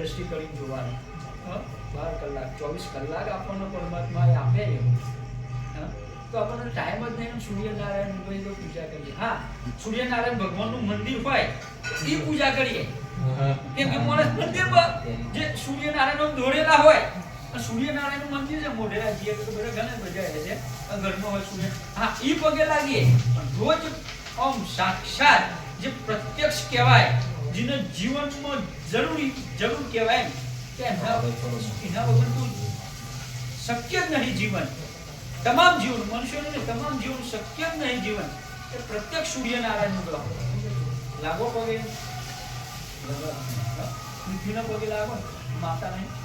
દ્રષ્ટિ કરીને જોવાની. બાર કલાક ચોવીસ કલાક આપણને પરમાત્માએ આપે એવું તો આપણને ટાઈમ જ નહીં સૂર્યનારાયણ ભાઈ તો પૂજા કરીએ. હા સૂર્યનારાયણ ભગવાનનું મંદિર હોય એ પૂજા કરીએ. કેમ કે માણસ મંદિરમાં જે સૂર્યનારાયણ દોરેલા હોય સૂર્યનારાયણનું મંદિર છે મોઢેરા જઈએ તો બધા ઘણા બધા છે. ઘરમાં હોય સૂર્ય હા એ પગે લાગીએ. પણ રોજ આમ સાક્ષાત જે પ્રત્યક્ષ કહેવાય જેને જીવનમાં જરૂરી જરૂર કહેવાય કે એના વગર તો શક્ય જ નહીં જીવન. તમામ જીવન મનુષ્યોને તમામ જીવન શક્ય જ નહીં જીવન. એ પ્રત્યક્ષ સૂર્યનારાયણનું ગ્રહ. લાગો પગે. પૃથ્વીના પગે લાગો. માતા નહીં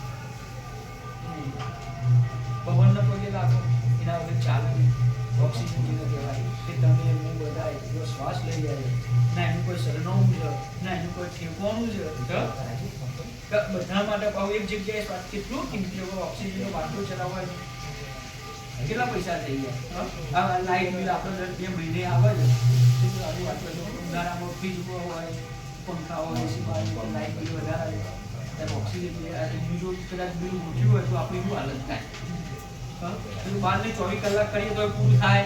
પવનના પગે લાગો. એના વગર ચાલવું ઓક્સિજન જેને કહેવાય કે તમે હું બધા એનો શ્વાસ લઈ જાય ના એનું કોઈ સરનામું છે. ના એનું કોઈ ઠેકવાનું છે. તો બધા માટે પાછું એક જગ્યાએ શ્વાસ કેટલું કિંમતી ઓક્સિજનનો બાટલો ચલાવવા કેટલા પૈસા થઈ ગયા? હા? આ લાઈટ બિલ આપણે દર બે મહિને આવે છે. ઉનાળામાં ફ્રીજ હોય પંખા હોય સિવાય લાઇટ બિલ વધારે આવે ત્યારે ઓક્સિજન બિલ આ બીજું કદાચ બિલ ઊંચું હોય તો આપણી શું હાલત થાય. હા? પેલું ચોવીસ કલાક કરીએ તો પૂરું થાય.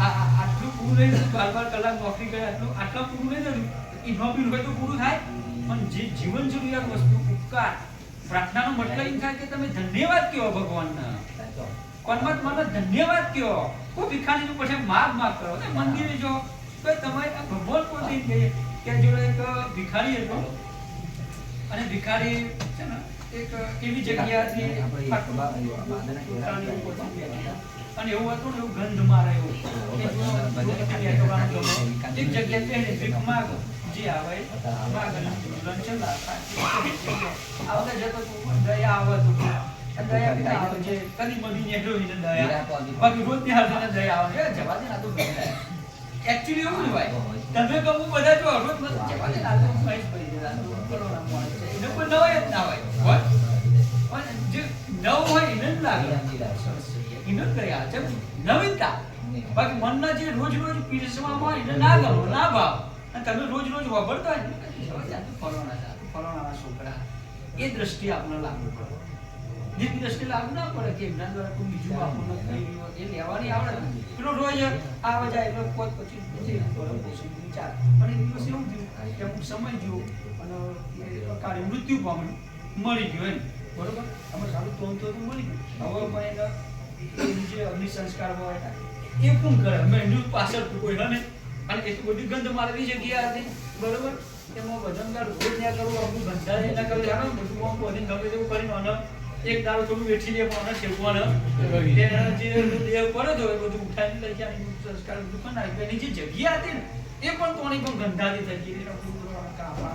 આ આ- આટલું પૂરું નહીં બાર બાર કલાક નોકરી કરે આટલું આટલા પૂરું નહીં થતું ઈનો હોય તો પૂરું થાય. પણ જે જીવન જરૂરિયાત વસ્તુ ઉપકાર પ્રાર્થનાનો મતલબ એમ થાય કે તમે ધન્યવાદ કહો ભગવાનના. પરમાત્માનો ધન્યવાદ કહો. કોઈ ભિખારીનું પછી માગ માગ કરો. મંદિરે જો તો તમારે ભગવાન પોતે કે જોડે એક ભિખારી હતો. અને ભિખારી છે ને એક એવી જગ્યાથી અને એવું હતું. ને એવું ગંધ મારે એવું. એક જગ્યાથી ભીખ માગ જે આવે માગ લંચન આવતા જતો તું દયા આવે તું દયા બી આવે છે કદી ને દયા. બાકી રોજની દયા આવે જવા દે ના તો એકચ્યુઅલી એવું જ હોય. તમે કહું બધા જો રોજ જવા દે ના તો મહેશ પડી જાય નવીનતા. બાકી મનના જે રોજ રોજ પીરસવામાં એને ના કરો, ના ભાવ. અને તમે રોજ રોજ વાપરતા હોય ફલાણા છોકરા. એ દ્રષ્ટિ આપણે લાગુ પડે. નીતિ દ્રષ્ટિ લાગુ ના પડે કે એમના દ્વારા કોઈ બીજું આપણને એ લેવાની આવડે પેલો રોજ આવે જાય એટલે પોત પછી પછી વિચાર પણ એ દિવસ એવું થયું, કે અમુક સમય ગયો અને એ મૃત્યુ પામ્યું મળી ગયો એમ. બરોબર? અમે સારું તો મળી ગયું. હવે પણ એનું જે અગ્નિ સંસ્કાર હોય એ પણ કરે? એનું પાછળ કોઈ હને. અને એટલી બધી ગંધ મારેલી જગ્યા હતી બરોબર? એમાં ભજનકાર રોજ ત્યાં કરવું આપણું ધંધા એ ના કરવું જાણો ને બધું આમ બધી ગમે તેવું કરીને અને એક દાડો થોડું વેઠી લે પણ છેકવાને એના જે દેહ પડે તો એ બધું ઉઠાવીને લઈ જાય સંસ્કાર બધું પણ નાખ્યું એની જે જગ્યા હતી ને એ પણ તોની પણ ગંધાથી થઈ ગઈ. એના કુતરો કાપા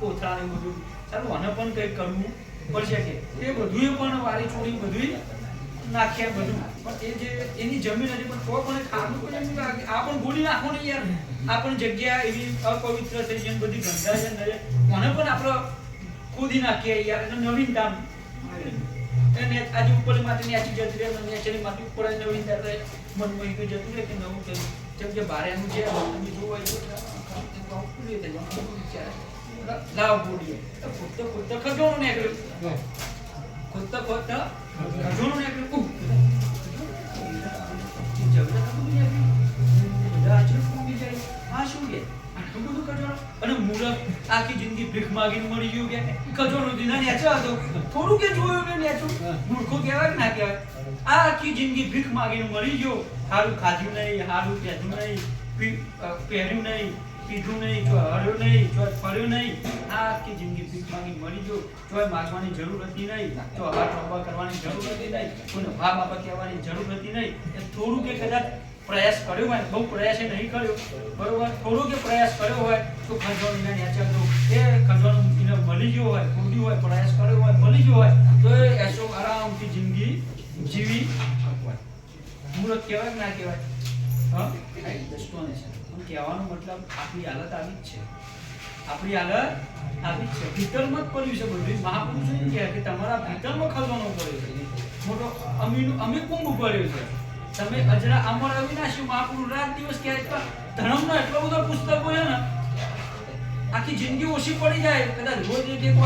કોથળા ને બધું. ચાલો આને પણ કંઈક કરવું પડશે કે? એ બધું પણ વારી ચોરી બધું નાખ્યા બધું. પણ એ જે, એની જમીન હતી પણ તો પણ ખાવું પણ આ પણ ગોળી નાખો ને યાર. આ પણ જગ્યા એવી અપવિત્ર થઈ છે બધી ગંધા છે ને મને પણ આપણે ખોદી નાખીએ યાર. એટલે નવીનતા અને આજે ઉપર માથે ન્યાચી જતી રહે મને ન્યાચીની માથે ઉપર નવીન નવીનતા રહે મનમાં એક જતું રહે કે નવું કર્યું. જેમ કે ભારેનું જે તમે જોવા લાવ બોડીએ. તો પોતે ખોદતો ખજોણું નીકળ્યું. આખી જિંદગી ભીખ માગીને મળી ગયું કે ખજોણું દીના નેચો થોડું કે જોયું ને નેચું મૂર્ખો કહેવાય કે ના કહેવાય આ આખી જિંદગી ભીખ માગીને મળી ગયો સારું ખાધું નહીં સારું પહેર્યું નહીં પહેર્યું નહીં પીધું નહીં હર્યું નહીં ફર્યું નહીં આ આખી મળી માંગી મરી માગવાની જરૂર હતી નહીં. તો હવા ટોબા કરવાની જરૂર હતી નહીં. કોઈને ભા બાપા કહેવાની જરૂર હતી નહીં. એ થોડું કે કદાચ પ્રયાસ કર્યો હોય બહુ પ્રયાસ એ નહીં કર્યો. બરોબર? થોડું કે પ્રયાસ કર્યો હોય તો ખંજવાનું એને નેચા દો એ ખંજવાનું એને મળી ગયો હોય ખૂટ્યું હોય પ્રયાસ કર્યો હોય મળી ગયો હોય તો એ એસો આરામથી જિંદગી જીવી શકવાય. મૂર્ખ કહેવાય કે ના કહેવાય? હા? આ દૃષ્ટિઓને છે. પણ કહેવાનો મતલબ આપણી હાલત આવી જ છે. આપણી હાલત આવી છે. ભીતરમાં જ પડ્યું છે બધું. મહાપુરુષો એમ કહે કે તમારા ભીતરમાં ખજાનો પડ્યો છે. મોટો અમીનું, અમે કુંભ પડ્યો છે. તમે અજરા અમર અવિનાશી મહાપુરુષ રાત દિવસ કહે છે, ધર્મનો એટલો બધો પુસ્તકો છે ને, આખી જિંદગી ઓછી પડી જાય. કદાચ રોજ એક એક